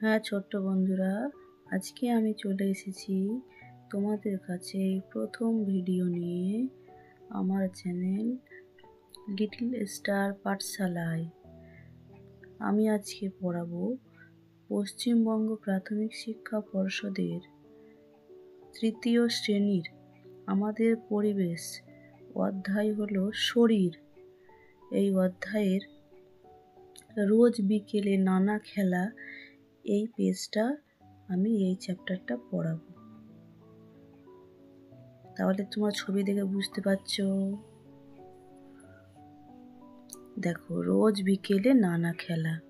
হ্যাঁ ছোট্ট বন্ধুরা, আজকে আমি চলে এসেছি তোমাদের কাছে প্রথম ভিডিও নিয়ে আমার চ্যানেল লিটল স্টার পাঠশালায়। আমি আজকে পড়াবো পশ্চিমবঙ্গ প্রাথমিক শিক্ষা পর্ষদের তৃতীয় শ্রেণির আমাদের পরিবেশ অধ্যায় হলো শরীর। এই অধ্যায়ের রোজ বিকেলে নানা খেলা এই পেজটা আমি এই চ্যাপ্টারটা পড়াবো। তাহলে তোমার ছবি দেখে বুঝতে পারছ। দেখো, রোজ বিকেলে নানা খেলা।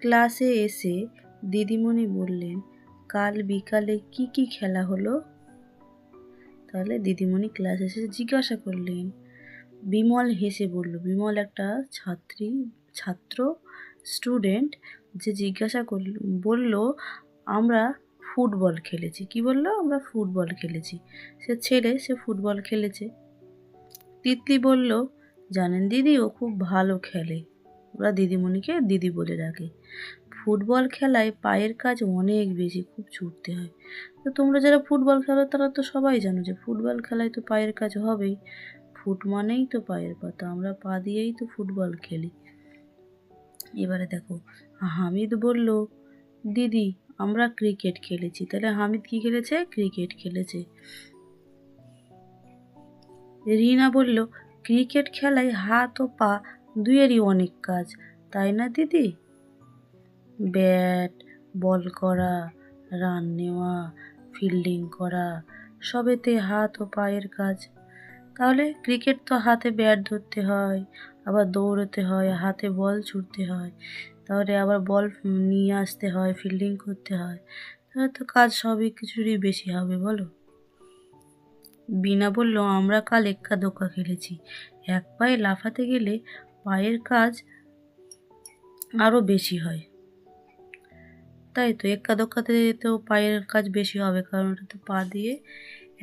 ক্লাসে এসে দিদিমণি বললেন, কাল বিকালে কি কি খেলা হলো? তাহলে দিদিমণি ক্লাসে এসে জিজ্ঞাসা করলেন বিমল হেসে বলল, বিমল একটা ছাত্রী, ছাত্র স্টুডেন্ট যে জিজ্ঞাসা করল, বলল, আমরা ফুটবল খেলেছি। কি বলল? আমরা ফুটবল খেলেছি। সে ছেলে, সে ফুটবল খেলেছে। তিতলি বলল, জানেন দিদি, ও খুব ভালো খেলে। ওরা দিদিমণিকে দিদি বলে ডাকে। ফুটবল খেলায় পায়ের কাজ অনেক বেশি, খুব ছুটতে হয়। তো তোমরা যারা ফুটবল খেলো, তারা তো সবাই জানো যে ফুটবল খেলায় তো পায়ের কাজ হবেই। ফুট মানেই তো পায়ের পাতা, আমরা পা দিয়েই তো ফুটবল খেলি। এবারে দেখো, হামিদ বলল, দিদি, আমরা ক্রিকেট খেলেছি। তাহলে হামিদ কি খেলেছে? ক্রিকেট খেলেছে। রিনা বলল, ক্রিকেট খেলায় হাত ও পা দুয়েরই অনেক কাজ, তাই না দিদি? ব্যাট, বল করা, রান নেওয়া, ফিল্ডিং করা, সবেতে হাত ও পায়ের কাজ। তাহলে ক্রিকেট তো হাতে ব্যাট ধরতে হয়, আবার দৌড়তে হয়, হাতে বল ছুটতে হয়। তাহলে আবার বল নিয়ে আসতে হয় ফিল্ডিং করতে হয়। তাহলে তো কাজ সবই কিছুরই বেশি হবে, বলো? বিনা বলল, আমরা কাল এক্কা দোক্কা খেলেছি। এক পায়ে লাফাতে গেলে পায়ের কাজ আরও বেশি হয়। তাই তো, এক্কা দোক্কাতে তো পায়ের কাজ বেশি হবে, কারণ ওটা তো পা দিয়ে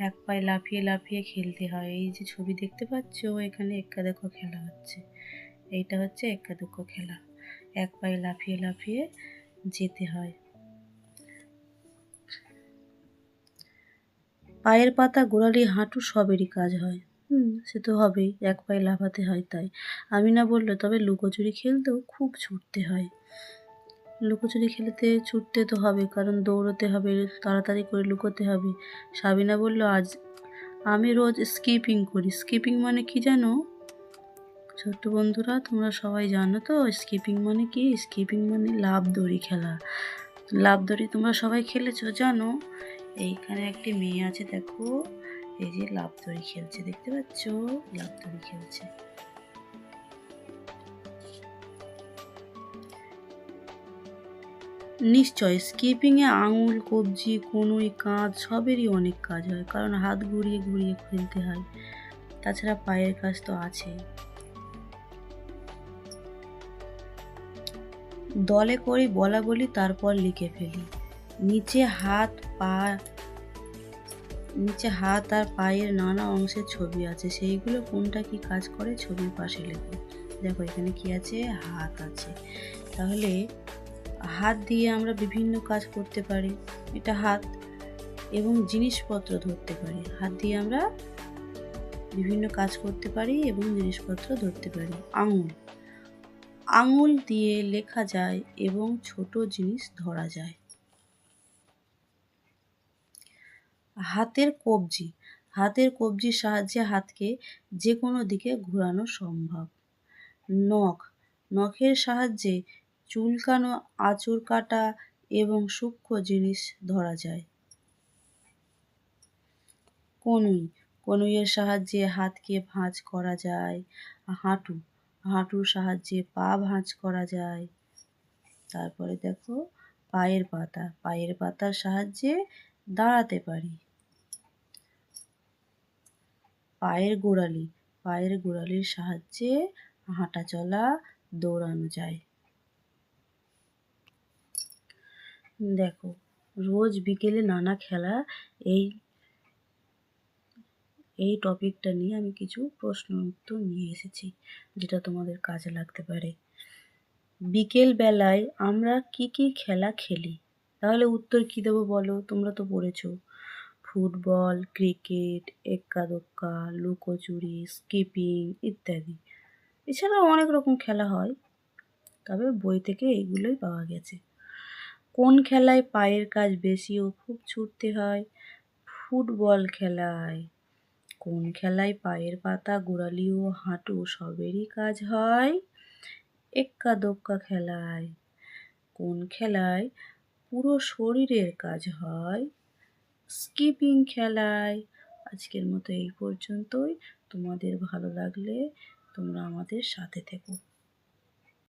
এক পায়ে লাফিয়ে লাফিয়ে খেলতে হয়। এই যে ছবি দেখতে পাচ্ছ, এখানে এক্কা দোক্কা খেলা হচ্ছে। এইটা হচ্ছে এক্কা দোক্কা খেলা। এক পায়ে লাফিয়ে লাফিয়ে যেতে হয়। পায়ের পাতা, গোড়ালি, হাঁটু সবেরই কাজ হয়। হুম, সে তো হবেই। এক পায়ে লাফাতে হয় তাই। আমি না বলল, তবে লুকোচুরি খেলতেও খুব ছুটতে হয়। লুকোচুরি খেলতে ছুটতে তো হবে, কারণ দৌড়তে হবে, তাড়াতাড়ি করে লুকোতে হবে। সাবিনা বলল, আজ আমি রোজ স্কিপিং করি। স্কিপিং মানে কি জানো? ছোট্ট বন্ধুরা, তোমরা সবাই জানো তো, স্কিপিং মানে কি? স্কিপিং মানে লাভ দড়ি খেলা। লাভ দড়ি তোমরা সবাই খেলেছো, জানো? এইখানে একটি মেয়ে আছে, দেখো। এই যে লাভ দড়ি খেলছে, দেখতে পাচ্ছ? লাভ দড়ি খেলছে। নিশ্চয় স্কিপিংয়ে আঙুল, কবজি, কনুই কাঁধ, সবেরই অনেক কাজ হয়, কারণ হাত ঘুরিয়ে ঘুরিয়ে খেলতে হয়। তাছাড়া পায়ের কাজ তো আছেই। দলে করি বলা বলি, তারপর লিখে ফেলি। নিচে হাত, পা, নিচে হাত আর পায়ের নানা অংশের ছবি আছে, সেইগুলো কোনটা কি কাজ করে, ছবির পাশে লিখো দেখো এখানে কি আছে? হাত আছে। তাহলে হাত দিয়ে আমরা বিভিন্ন কাজ করতে পারি, এটা হাত এবং জিনিসপত্র ধরতে পারি। হাত দিয়ে আমরা বিভিন্ন কাজ করতে পারি এবং জিনিসপত্র ধরতে পারি। আঙুল আঙুল দিয়ে লেখা যায় এবং ছোট জিনিস ধরা যায়। হাতের কবজি, হাতের কবজির সাহায্যে হাতকে যে কোনো দিকে ঘোরানো সম্ভব। নখ, নখের সাহায্যে চুলকানো আঁচড় কাটা এবং সূক্ষ্ম জিনিস ধরা যায়। কনুই, কনুইয়ের সাহায্যে হাতকে ভাঁজ করা যায়। হাঁটু, হাঁটুর সাহায্যে পা ভাঁজ করা যায়। তারপরে দেখো, পায়ের পাতা, পায়ের পাতার সাহায্যে দাঁড়াতে পারি। পায়ের গোড়ালি, পায়ের গোড়ালির সাহায্যে হাঁটা চলা দৌড়ানো যায়। দেখো, রোজ বিকেলে নানা খেলা, এই এই টপিকটা নিয়ে আমি কিছু প্রশ্ন উত্তর নিয়ে এসেছি, যেটা তোমাদের কাজে লাগতে পারে। বিকেল বেলায় আমরা কি কি খেলা খেলি? তাহলে উত্তর কী দেবো বলো? তোমরা তো পড়েছো। ফুটবল, ক্রিকেট এক্কা দোক্কা লুকোচুরি, স্কিপিং ইত্যাদি। এছাড়াও অনেক রকম খেলা হয়, তবে বই থেকে এইগুলোই পাওয়া গেছে। কোন খেলায় পায়ের কাজ বেশি ও খুব ছুটতে হয়? ফুটবল খেলায়। কোন খেলায় পায়ের পাতা, গোড়ালি ও হাঁটু সবেরই কাজ হয়? এক্কা দোক্কা খেলায়। কোন খেলায় পুরো শরীরের কাজ হয়? স্কিপিং খেলায়। আজকের মতো এই পর্যন্তই। তোমাদের ভালো লাগলে তোমরা আমাদের সাথে থেকো।